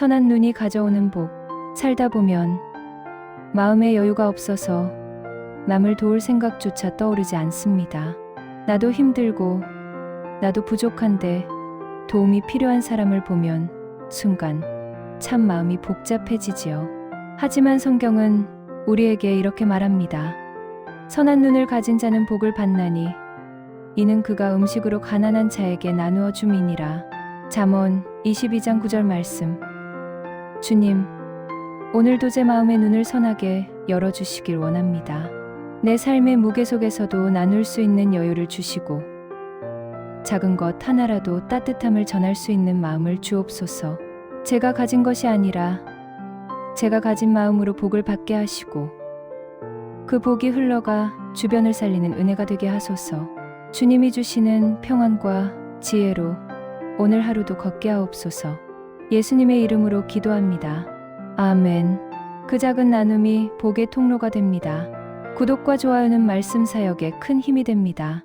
선한 눈이 가져오는 복. 살다 보면 마음에 여유가 없어서 남을 도울 생각조차 떠오르지 않습니다. 나도 힘들고 나도 부족한데 도움이 필요한 사람을 보면 순간 참 마음이 복잡해지지요. 하지만 성경은 우리에게 이렇게 말합니다. 선한 눈을 가진 자는 복을 받나니 이는 그가 음식으로 가난한 자에게 나누어 줌이니라. 잠언 22장 9절 말씀. 주님, 오늘도 제 마음의 눈을 선하게 열어 주시길 원합니다. 내 삶의 무게 속에서도 나눌 수 있는 여유를 주시고 작은 것 하나라도 따뜻함을 전할 수 있는 마음을 주옵소서. 제가 가진 것이 아니라 제가 가진 마음으로 복을 받게 하시고 그 복이 흘러가 주변을 살리는 은혜가 되게 하소서. 주님이 주시는 평안과 지혜로 오늘 하루도 걷게 하옵소서. 예수님의 이름으로 기도합니다. 아멘. 그 작은 나눔이 복의 통로가 됩니다. 구독과 좋아요는 말씀 사역에 큰 힘이 됩니다.